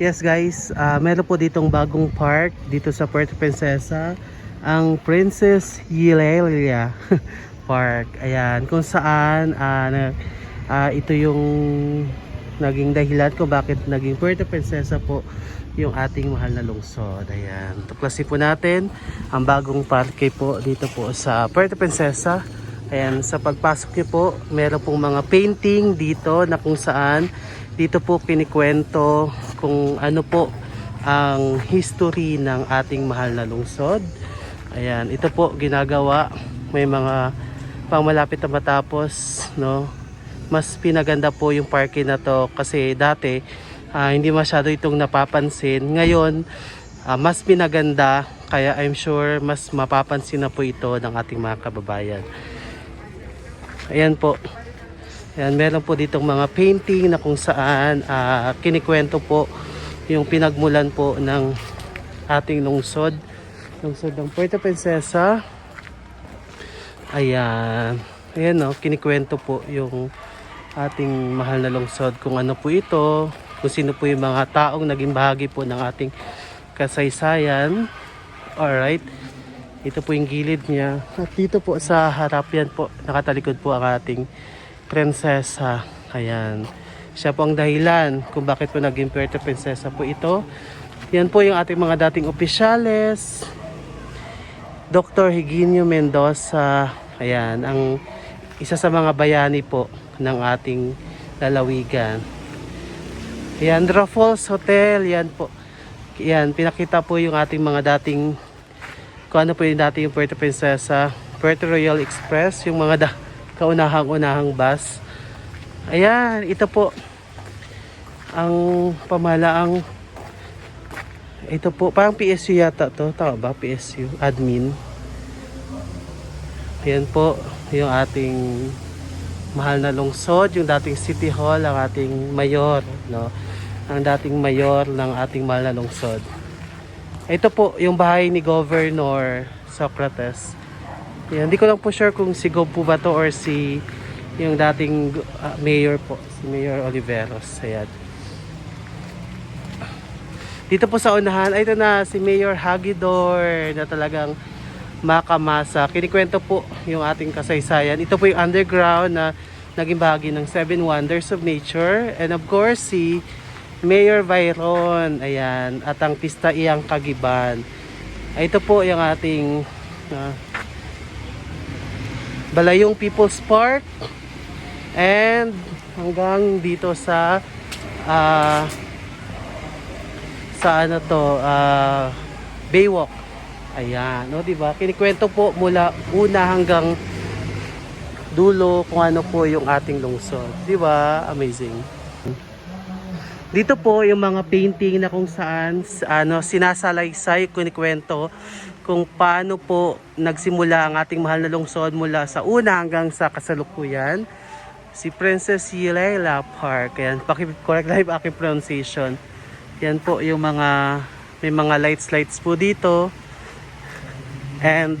Yes guys, ah, meron po ditong bagong park dito sa Puerto Princesa, ang Princess Hilaria Park. Ayan, kung saan na- ah, ito yung naging dahilan kung bakit naging Puerto Princesa po yung ating mahal na lungsod. Ayan, tuklasin po natin ang bagong parke po dito po sa Puerto Princesa. Ayan, sa pagpasok niyo po, meron pong mga painting dito na kung saan dito po kinikwento kung ano po ang history ng ating mahal na lungsod. Ayan, ito po ginagawa. May mga pang malapit na matapos, no? Mas pinaganda po yung parking na to kasi dati ah, hindi masyado itong napapansin. Ngayon, ah, mas pinaganda kaya I'm sure mas mapapansin na po ito ng ating mga kababayan. Ayan po. Ayan, meron po ditong mga painting na kung saan ah, kinikwento po yung pinagmulan po ng ating lungsod. Lungsod ng Puerto Princesa. Ayan. Ayan no, kinikwento po yung ating mahal na lungsod kung ano po ito, kung sino po yung mga taong naging bahagi po ng ating kasaysayan. Alright. Ito po yung gilid niya. At dito po sa harap yan po, nakatalikod po ang ating prinsesa. Ayan. Siya po ang dahilan kung bakit po naging Puerto Princesa po ito. Yan po yung ating mga dating opisyales. Dr. Higinio Mendoza. Ayan, ang isa sa mga bayani po ng ating lalawigan. Ayan, Raffles Hotel. Yan po. Yan, pinakita po yung ating mga dating kung ano po yung dati yung Puerto Princesa, Puerto Royal Express, yung mga da- kaunahang-unahang bus. Ayan, ito po ang pamalaang ito po, parang PSU yata to, tama ba? PSU, admin. Ayan po, yung ating mahal na lungsod, yung dating City Hall, ang ating mayor, no? Ang dating mayor ng ating mahal na lungsod. Ito po yung bahay ni Governor Socrates. Yan, hindi ko lang po sure kung si Gov po ba to or si yung dating uh, mayor po, si Mayor Oliveros. Ayan. Dito po sa unahan, ay ito na si Mayor Hagidor na talagang makamasa. Kinikwento po yung ating kasaysayan. Ito po yung underground na naging bahagi ng Seven Wonders of Nature. And of course, si Mayor Byron, ayan, at ang Pista Iyang Kagiban. Ito po yung ating ah, Balayong People's Park. And hanggang dito sa ah, sa ano to, ah, Baywalk. Ayan, no, 'di ba? Kinikwento po mula una hanggang dulo kung ano po yung ating lungsod. 'Di ba? Amazing. Dito po yung mga painting na kung saan ano sinasalaysay kunikwento kung paano po nagsimula ang ating mahal na lungsod mula sa una hanggang sa kasalukuyan. Si Princess Hilaila Park. Ayan, paki-correct yung aking pronunciation. Yan po yung mga may mga lights lights po dito. And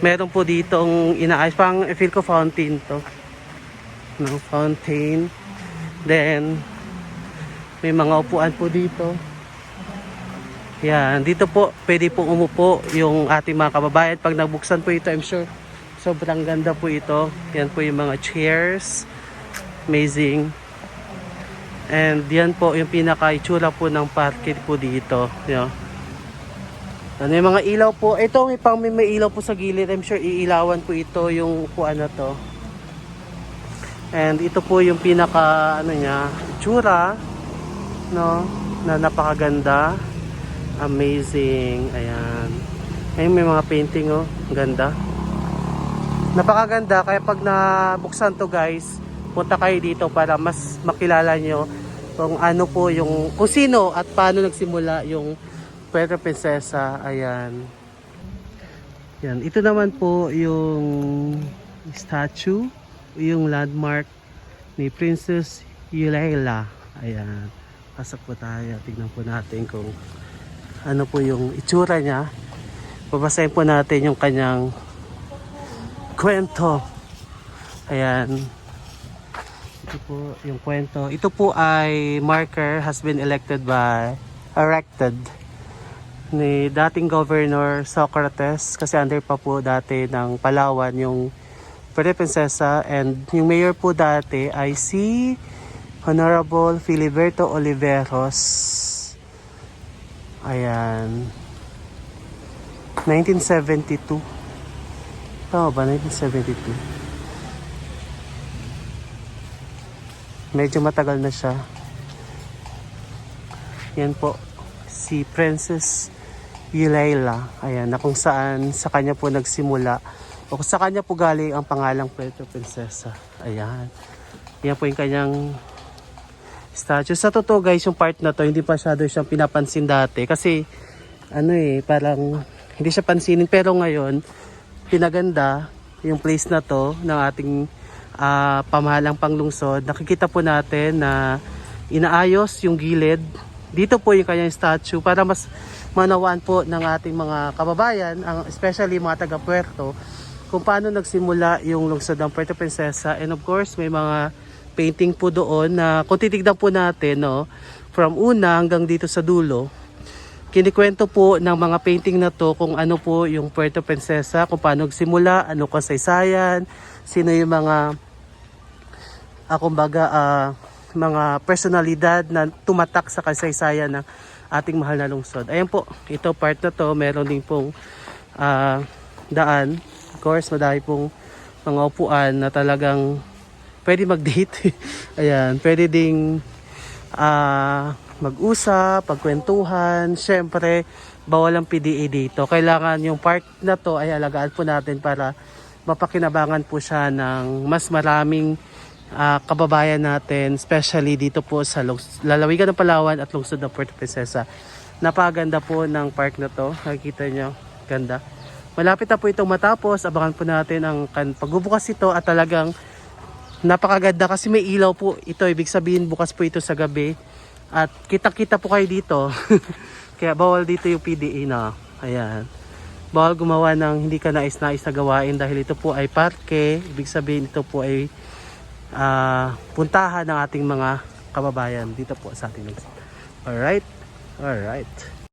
meron po ditong inaayos pang feel ko fountain to. No, fountain. Then may mga upuan po dito. Yan, dito po pwede po umupo yung ating mga kababayan pag nabuksan po ito, I'm sure sobrang ganda po ito. Yan po yung mga chairs. Amazing. And yan po yung pinaka-itsura po ng parking po dito. Yo. Ano yung mga ilaw po. Ito may pang may, may ilaw po sa gilid. I'm sure iilawan po ito yung upuan na to. And ito po yung pinaka ano niya, itsura no, na napakaganda. Amazing. Ayan. Ayun may mga painting oh, ganda. Napakaganda kaya pag nabuksan to guys, punta kayo dito para mas makilala nyo kung ano po yung kung sino at paano nagsimula yung Puerto Princesa. Ayan. Yan, ito naman po yung statue, yung landmark ni Princess Yuleila. Ayan. Pasok po tayo. Tignan po natin kung ano po yung itsura niya. Babasahin po natin yung kanyang kwento. Ayan. Ito po yung kwento. Ito po ay marker has been elected by erected ni dating Governor Socrates kasi under pa po dati ng Palawan yung Puerto Princesa and yung mayor po dati ay si Honorable Filiberto Oliveros. Ayan. 1972. Tama ba? 1972. Medyo matagal na siya. Yan po. Si Princess Yulayla. Ayan, na kung saan sa kanya po nagsimula. O sa kanya po galing ang pangalang Puerto Princesa. Ayan. Yan po yung kanyang statue. Sa totoo guys, yung part na to, hindi pa masyado siyang pinapansin dati. Kasi, ano eh, parang hindi siya pansinin. Pero ngayon, pinaganda yung place na to ng ating ah, pamahalang panglungsod. Nakikita po natin na inaayos yung gilid. Dito po yung kanyang statue para mas manawaan po ng ating mga kababayan, ang, especially mga taga Puerto, kung paano nagsimula yung lungsod ng Puerto Princesa. And of course, may mga painting po doon na kung titignan po natin, no, from una hanggang dito sa dulo, kinikwento po ng mga painting na to kung ano po yung Puerto Princesa, kung paano nagsimula, ano kasaysayan, sino yung mga ah, kumbaga ah, mga personalidad na tumatak sa kasaysayan ng ating mahal na lungsod. Ayan po, ito part na to, meron din pong ah, daan. Of course, madami pong mga upuan na talagang pwede mag-date. Ayan, pwede ding ah, mag-usap, pagkwentuhan. Siyempre, bawal ang PDA dito. Kailangan yung park na to ay alagaan po natin para mapakinabangan po siya ng mas maraming ah, kababayan natin, especially dito po sa Lungs- lalawigan ng Palawan at lungsod ng Puerto Princesa. Napaganda po ng park na to. Nakikita nyo, ganda. Malapit na po itong matapos. Abangan po natin ang pagbubukas ito at talagang napakaganda kasi may ilaw po ito. Ibig sabihin bukas po ito sa gabi. At kita-kita po kayo dito. Kaya bawal dito yung PDA na. Ayan. Bawal gumawa ng hindi ka nais-nais na gawain dahil ito po ay parke. Ibig sabihin ito po ay ah, puntahan ng ating mga kababayan dito po sa ating. Alright? Alright.